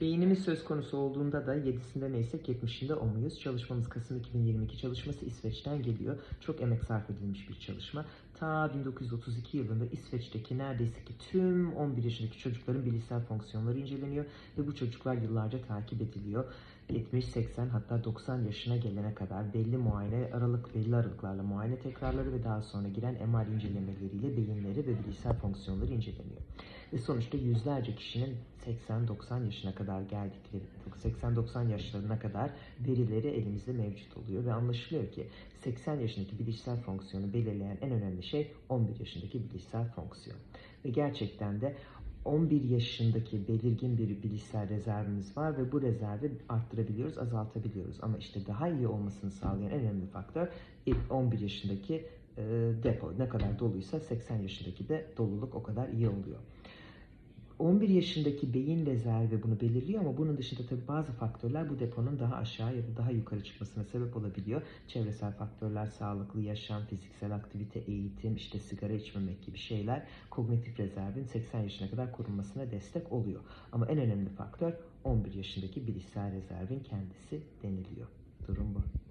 Beynimiz söz konusu olduğunda da 7'sinde neysek 70'inde o muyuz? Çalışmamız Kasım 2022 çalışması İsveç'ten geliyor. Çok emek sarf edilmiş bir çalışma. Ta 1932 yılında İsveç'teki neredeyse ki tüm 11 yaşındaki çocukların bilişsel fonksiyonları inceleniyor ve bu çocuklar yıllarca takip ediliyor. 70, 80 hatta 90 yaşına gelene kadar belli muayene aralık belli aralıklarla muayene tekrarları ve daha sonra giren MR incelemeleriyle beyinleri ve bilişsel fonksiyonları inceleniyor. Ve sonuçta yüzlerce kişinin 80-90 yaşına kadar geldikleri, 80-90 yaşlarına kadar verileri elimizde mevcut oluyor ve anlaşılıyor ki 80 yaşındaki bilişsel fonksiyonu belirleyen en önemli şey 11 yaşındaki bilişsel fonksiyon. Ve gerçekten de 11 yaşındaki belirgin bir bilişsel rezervimiz var ve bu rezervi arttırabiliyoruz, azaltabiliyoruz. Ama işte daha iyi olmasını sağlayan en önemli faktör 11 yaşındaki e, depo. Ne kadar doluysa 80 yaşındaki de doluluk o kadar iyi oluyor. 11 yaşındaki beyin rezervi bunu belirliyor ama bunun dışında tabii bazı faktörler bu deponun daha aşağı ya da daha yukarı çıkmasına sebep olabiliyor. Çevresel faktörler, sağlıklı yaşam, fiziksel aktivite, eğitim, işte sigara içmemek gibi şeyler kognitif rezervin 80 yaşına kadar korunmasına destek oluyor. Ama en önemli faktör 11 yaşındaki bilişsel rezervin kendisi deniliyor. Durum bu.